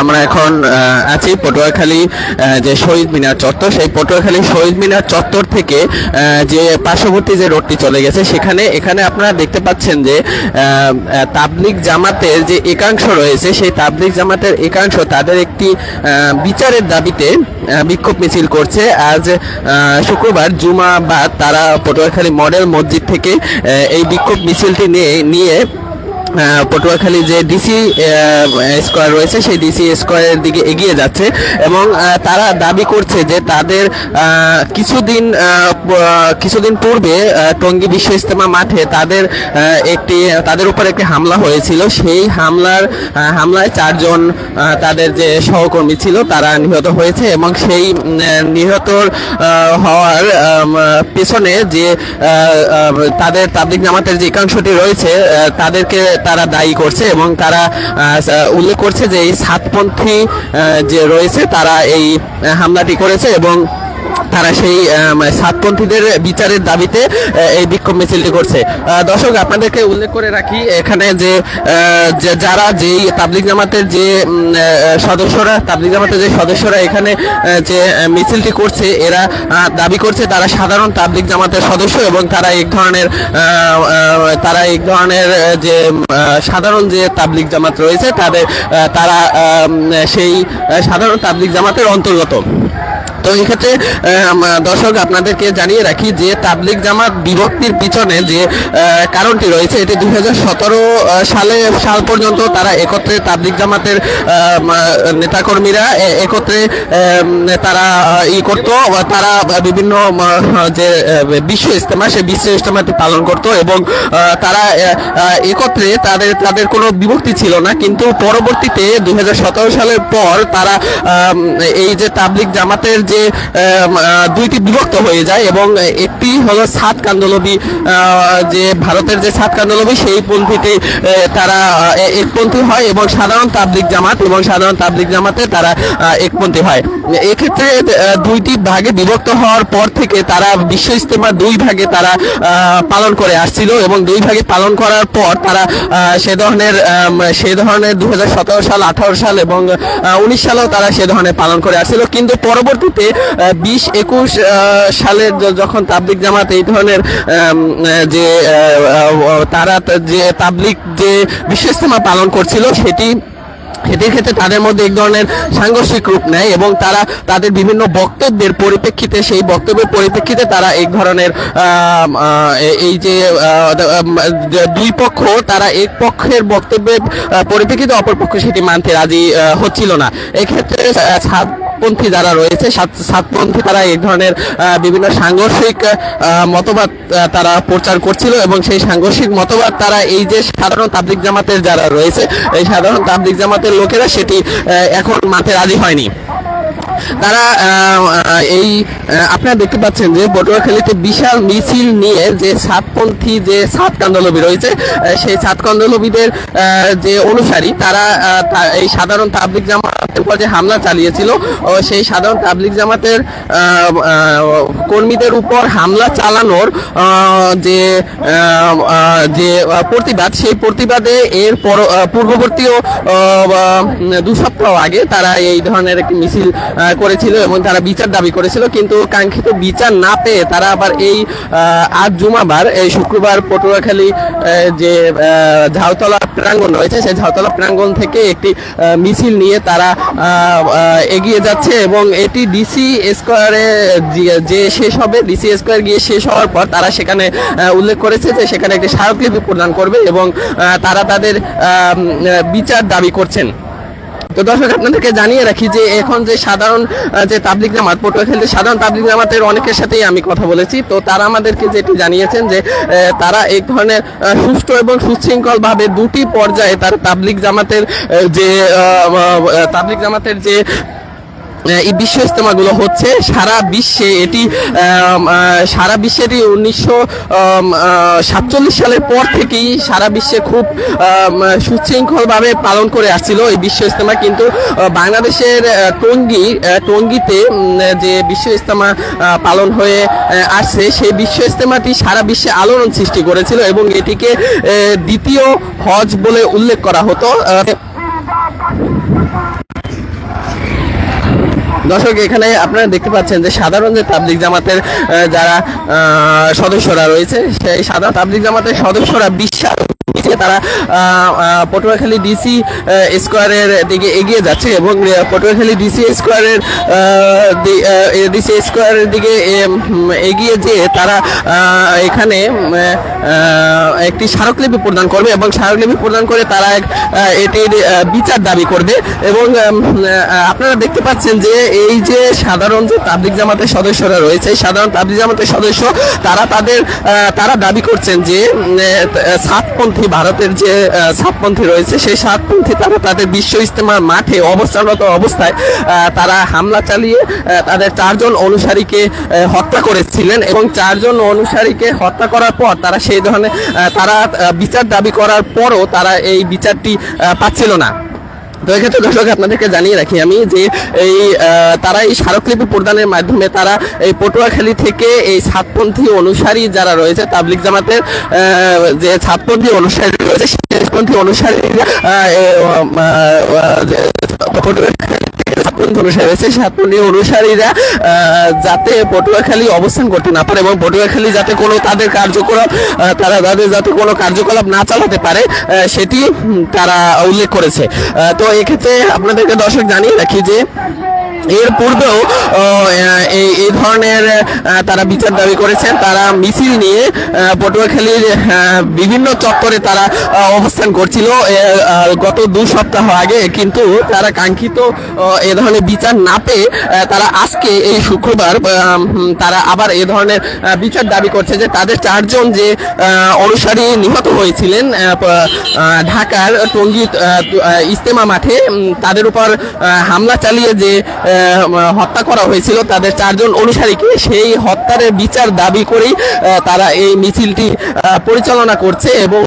আমরা এখন আছি পটুয়াখালী যে শহীদ মিনার চত্বর। সেই পটুয়াখালী শহীদ মিনার চত্বর থেকে যে পার্শ্ববর্তী যে রোডটি চলে গেছে, সেখানে, এখানে আপনারা দেখতে পাচ্ছেন যে তাবলিগ জামাতের যে একাংশ রয়েছে, সেই তাবলিগ জামাতের একাংশ তাদের একটি বিচারের দাবিতে বিক্ষোভ মিছিল করছে। আজ শুক্রবার জুমা বাদ তারা পটুয়াখালী মডেল মসজিদ থেকে এই বিক্ষোভ মিছিলটি নিয়ে নিয়ে পটুয়াখালী যে ডিসি স্কোয়ার রয়েছে সেই ডিসি স্কোয়ারের দিকে এগিয়ে যাচ্ছে এবং তারা দাবি করছে যে তাদের কিছুদিন কিছুদিন পূর্বে টঙ্গী বিশ্ব ইজতেমা মাঠে তাদের একটি তাদের উপর একটি হামলা হয়েছিল। সেই হামলার হামলায় চারজন তাদের যে সহকর্মী ছিল তারা নিহত হয়েছে এবং সেই আহ, হওয়ার পেছনে যে তাদের তাবলিক জামাতের যে একাংশটি রয়েছে তাদেরকে তারা দায়ী করছে এবং তারা উল্লেখ করছে যে এই সাতপন্থী যে রয়েছে তারা এই হামলাটি করেছে এবং তারা সেই আম, সাতপন্থীদের বিচারের দাবিতে এই বিক্ষোভ মিছিলটি করছে। দর্শক আপনাদেরকে উল্লেখ করে রাখি এখানে যে যারা যেই তাবলিক জামাতের যে সদস্যরা তাবলিক জামাতের যে সদস্যরা এখানে যে মিছিলটি করছে এরা দাবি করছে তারা সাধারণ তাবলিক জামাতের সদস্য এবং তারা এক ধরনের তারা এক ধরনের যে সাধারণ যে তাবলিক জামাত রয়েছে তাদের তারা সেই সাধারণ তাবলিক জামাতের অন্তর্গত। তো এই ক্ষেত্রে দর্শক, আপনাদেরকে জানিয়ে রাখি যে তাবলিক জামাত বিভক্তির পিছনে যে কারণটি রয়েছে, এটি দুই হাজার সতেরো সালে, সাল পর্যন্ত তারা একত্রে তাবলিক জামাতের নেতাকর্মীরা একত্রে তারা ই করত তারা বিভিন্ন যে বিশ্ব ইজতেমা, সেই বিশ্ব ইজতেমাটি পালন করত এবং তারা একত্রে তাদের তাদের কোনো বিভক্তি ছিল না, কিন্তু পরবর্তীতে দুই হাজার সতেরো সালের পর তারা এই যে তাবলিক জামাতের যে আহ, দুইটি বিভক্ত হয়ে যায় এবং একটি হলো সাত কান্দলবি যে ভারতের যে সাত কান্দলবি সেই পন্থীতে তারা একপন্থী হয় এবং সাধারণ তাবলিক জামাত এবং সাধারণ তাবলিক জামাতে তারা একপন্থী হয়। এক্ষেত্রে দুইটি ভাগে বিভক্ত হওয়ার পর থেকে তারা বিশ্ব ইস্তেমা দুই ভাগে তারা পালন করে আসছিল এবং দুই ভাগে পালন করার পর তারা সে ধরনের সে ধরনের দুই হাজার সতেরো সাল আঠারো সাল এবং উনিশ সালেও তারা সে ধরনের পালন করে আসছিল। কিন্তু পরবর্তীতে বিশ একুশ সালের যখন তাবলিক জামাত এই ধরনের যে তারা যে তাবলিক যে বিশ্ব ইজতেমা পালন করছিল সেটি সেটির ক্ষেত্রে তাদের মধ্যে এক ধরনের সাংঘর্ষিক রূপ নেয় এবং তারা তাদের বিভিন্ন বক্তব্যের পরিপ্রেক্ষিতে সেই বক্তব্যের পরিপ্রেক্ষিতে তারা এক ধরনের এই যে যে দুই পক্ষ তারা এক পক্ষের বক্তব্যের পরিপ্রেক্ষিতে অপর পক্ষ সেটি মানতে রাজি হচ্ছিল না। এক্ষেত্রে আহ, সাতপন্থী যারা রয়েছে, সাত- সাতপন্থী তারা এই ধরনের বিভিন্ন সাংঘর্ষিক মতবাদ তারা প্রচার করছিল এবং সেই সাংঘর্ষিক মতবাদ তারা এই যে সাধারণ তাবলিক জামাতের যারা রয়েছে, এই সাধারণ তাবলিক জামাতের লোকেরা সেটি এখন মাঠে রাজি হয়নি। তারা এই আপনারা দেখতে পাচ্ছেন যে পটুয়াখালীতে বিশাল মিছিল নিয়ে যে সাতপন্থী যে সাত কান্দলবি রয়েছে সেই সাত কান্দলবিদের যে অনুসারী, তারা এই সাধারণ তাবলিক জামাতের উপর যে হামলা চালিয়েছিল সেই সাধারণ তাবলিক জামাতের কর্মীদের উপর হামলা চালানোর যে যে প্রতিবাদ, সেই প্রতিবাদে এর পূর্ববর্তীও দু সপ্তাহ আগে তারা এই ধরনের একটি মিছিল করেছিল এবং তারা বিচার দাবি করেছিল, কিন্তু কাঙ্ক্ষিত বিচার না পেয়ে তারা আবার এই আজ জুমাবার, এই শুক্রবার পটুয়াখালী যে ঝাউতলা প্রাঙ্গণ রয়েছে, সেই ঝাউতলা প্রাঙ্গণ থেকে একটি মিছিল নিয়ে তারা এগিয়ে যাচ্ছে এবং এটি ডিসি স্কোয়ারে, যে- শেষ হবে, ডিসি স্কোয়ার গিয়ে শেষ হওয়ার পর তারা সেখানে উল্লেখ করেছে যে সেখানে একটি স্মারকলিপি প্রদান করবে এবং তারা তাদের বিচার দাবি করছেন। তো দর্শক, আপনাদেরকে জানিয়ে রাখি যে এখন যে সাধারণ যে তাবলিক জামাত পটুয়াখালীতে সাধারণ তাবলিক জামাতের অনেকের সাথেই আমি কথা বলেছি। তো তারা আমাদেরকে যেটি জানিয়েছেন যে তারা এই ধরনের সুষ্ঠু এবং সুশৃঙ্খলভাবে দুটি পর্যায়ে তার তাবলিক জামাতের যে তাবলিক জামাতের যে এই বিশ্ব ইজতেমাগুলো হচ্ছে সারা বিশ্বে। এটি সারা বিশ্বে এটি উনিশশো সাতচল্লিশ সালের পর থেকেই সারা বিশ্বে খুব সুশৃঙ্খলভাবে পালন করে আসছিল এই বিশ্ব ইজতেমা কিন্তু বাংলাদেশের টঙ্গী টঙ্গীতে যে বিশ্ব ইজতেমা পালন হয়ে আসছে, সেই বিশ্ব ইজতেমাটি সারা বিশ্বে আলোড়ন সৃষ্টি করেছিল এবং এটিকে দ্বিতীয় হজ বলে উল্লেখ করা হতো। দর্শক, এখানে আপনারা দেখতে পাচ্ছেন যে সাধারণ যে তাবলিক জামাতের যারা সদস্যরা রয়েছে, সেই সাধারণ তাবলিক জামাতের সদস্যরা বিশ্বাস তারা পটুয়াখালী ডিসি স্কোয়ারের দিকে এগিয়ে যাচ্ছে এবং পটুয়াখালী ডিসি স্কোয়ারের ডিসি স্কোয়ারের দিকে এগিয়ে যেয়ে তারা এখানে একটি স্মারকলিপি প্রদান করবে এবং স্মারকলিপি প্রদান করে তারা এটির বিচার দাবি করবে এবং আপনারা দেখতে পাচ্ছেন যে এই যে সাধারণ যে তাবলিক জামাতের সদস্যরা রয়েছে সাধারণ তাবলিক জামাতের সদস্য তারা তাদের তারা দাবি করছেন যে উম, সাতপন্থী ভারতের যে সাতপন্থী রয়েছে, সেই সাতপন্থী তারা তাদের বিশ্ব ইজতেমার মাঠে অবস্থানরত অবস্থায় তারা হামলা চালিয়ে তাদের চারজন অনুসারীকে হত্যা করেছিলেন এবং চারজন অনুসারীকে হত্যা করার পর তারা সেই ধরনের তারা বিচার দাবি করার পরও তারা এই বিচারটি পাচ্ছিল না। তো দর্শক, আপনাদেরকে জানিয়ে রাখি আমি যে এই তারা এই স্মারকলিপি প্রদানের মাধ্যমে তারা এই পটুয়াখালী থেকে এই সাতপন্থী অনুসারী যারা রয়েছে তাবলিক জামাতের যে সাতপন্থী অনুসারী রয়েছে, সেই সাতপন্থী অনুসারীরা অনুসারীরা যাতে অবস্থান করতে না পারে এবং যাতে কোনো তাদের কার্যকলাপ তারা তাদের যাতে কোনো কার্যকলাপ না চালাতে পারে সেটি তারা উল্লেখ করেছে। তো এক্ষেত্রে আপনাদেরকে দর্শক জানিয়ে রাখি যে এর পূর্বেও এই ধরনের তারা বিচার দাবি করেছেন। তারা মিছিল নিয়ে পটুয়াখালীর বিভিন্ন চত্বরে তারা অবস্থান করছিল। গত দু সপ্তাহ আগে কিন্তু তারা কাঙ্ক্ষিত এ ধরনের বিচার না পেয়ে তারা আজকে এই শুক্রবার তারা আবার এ ধরনের বিচার দাবি করছে যে তাদের চারজন যে অনুসারী নিহত হয়েছিলেন ঢাকার টঙ্গী ইস্তেমা মাঠে তাদের উপর হামলা চালিয়ে যে হত্যা করা হয়েছিল তাদের চারজন অনুসারীকে। সেই হত্যার বিচার দাবি করেই তারা এই মিছিলটি পরিচালনা করছে এবং